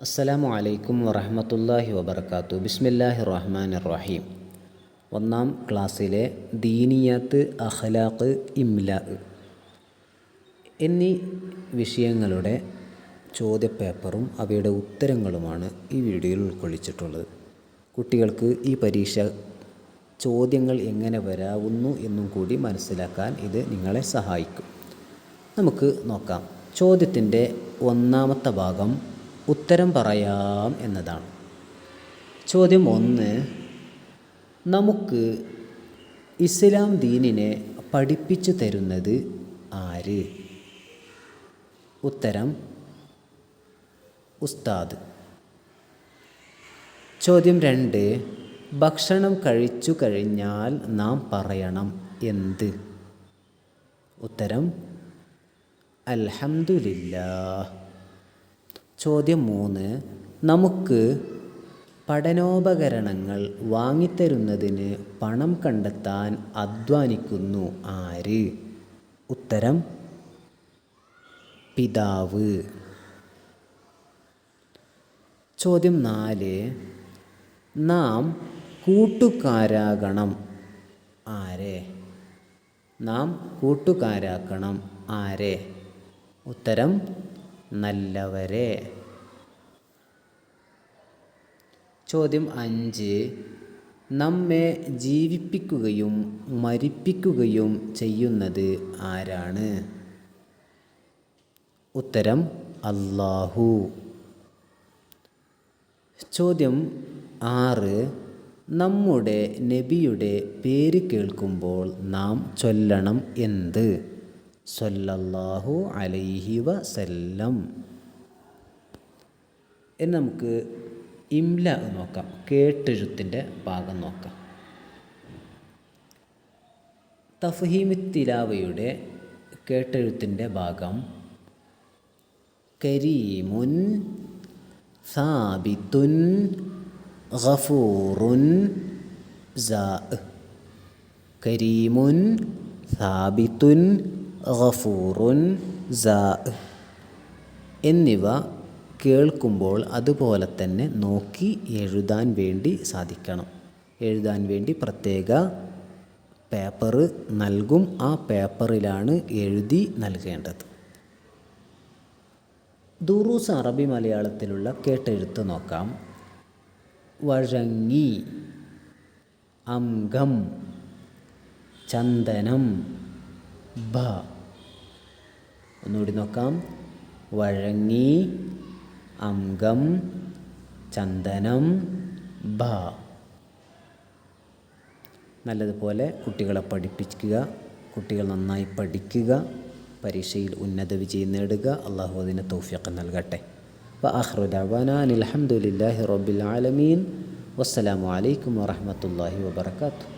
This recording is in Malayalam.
അസ്സലാമു അലൈക്കും വറഹമത്തല്ലാഹി വബർക്കാത്തു ബിസ്മില്ലാഹി റഹ്മാൻ റഹീം ഒന്നാം ക്ലാസ്സിലെ ദീനിയാത്ത് അഖ്ലാഖ് ഇംല. എന്നീ വിഷയങ്ങളുടെ ചോദ്യപേപ്പറും അവയുടെ ഉത്തരങ്ങളുമാണ് ഈ വീഡിയോയിൽ ഉൾക്കൊള്ളിച്ചിട്ടുള്ളത്. കുട്ടികൾക്ക് ഈ പരീക്ഷ ചോദ്യങ്ങൾ എങ്ങനെ വരാവുന്നു എന്നും കൂടി മനസ്സിലാക്കാൻ ഇത് നിങ്ങളെ സഹായിക്കും. നമുക്ക് നോക്കാം. ചോദ്യത്തിന്റെ ഒന്നാമത്തെ ഭാഗം ഉത്തരം പറയാം എന്നതാണ്. ചോദ്യം ഒന്ന് നമുക്ക് ഇസ്ലാം ദീനിനെ പഠിപ്പിച്ചു തരുന്നത് ആര്? ഉത്തരം ഉസ്താദ്. ചോദ്യം രണ്ട് ഭക്ഷണം കഴിച്ചു കഴിഞ്ഞാൽ നാം പറയണം എന്ത്? ഉത്തരം അൽഹംദുലില്ലാ ചോദ്യം മൂന്ന്. നമുക്ക് പഠനോപകരണങ്ങൾ വാങ്ങിത്തരുന്നതിന് പണം കണ്ടെത്താൻ അധ്വാനിക്കുന്നു ആര്? ഉത്തരം പിതാവ്. ചോദ്യം നാല്. നാം കൂട്ടുകാരാകണം ആരെ? നാം കൂട്ടുകാരാക്കണം ആരെ? ഉത്തരം നല്ലവരെ. ചോദ്യം അഞ്ച്. നമ്മെ ജീവിപ്പിക്കുകയും മരിപ്പിക്കുകയും ചെയ്യുന്നത് ആരാണ്? ഉത്തരം അല്ലാഹു. ചോദ്യം ആറ്. നമ്മുടെ നബിയുടെ പേര് കേൾക്കുമ്പോൾ നാം ചൊല്ലണം എന്ത്? സല്ലല്ലാഹു അലൈഹി വസല്ലം. ഇനി നമുക്ക് ഇംല നോക്കാം. കേട്ടെഴുത്തിന്റെ ഭാഗം നോക്കാം. തഫ്ഹീമി തിലാവയുടെ കേട്ടെഴുത്തിന്റെ ഭാഗം കരീമുൻ സാബിത്തുൻ ഗഫൂറുൻ സാ കരീമുൻ സാബിത്തുൻ ഗഫൂറുൻ സാ. എന്നിവ കേൾക്കുമ്പോൾ അതുപോലെ തന്നെ നോക്കി എഴുതാൻ വേണ്ടി സാധിക്കണം. എഴുതാൻ വേണ്ടി പ്രത്യേക പേപ്പർ നൽകും. ആ പേപ്പറിലാണ് എഴുതി നൽകേണ്ടത്. ദുറൂസ് അറബി മലയാളത്തിലുള്ള കേട്ടെഴുത്ത് നോക്കാം. വഴങ്ങി അംഗം ചന്ദനം ഭ ഒന്നുകൂടി നോക്കാം. വഴങ്ങി അംഗം ചന്ദനം ഭ. നല്ലതുപോലെ കുട്ടികളെ പഠിപ്പിക്കുക കുട്ടികൾ നന്നായി പഠിക്കുക പരീക്ഷയിൽ ഉന്നത വിജയം നേടുക അള്ളാഹു അതിന് തൗഫിയൊക്കെ നൽകട്ടെ. വ അഹ്റുദാൻ അലഹമുല്ലാഹി റബ്ബിൽ ആലമീൻ. വസ്സലാമലൈക്കും വാഹമത്തല്ലാഹി വാത്തു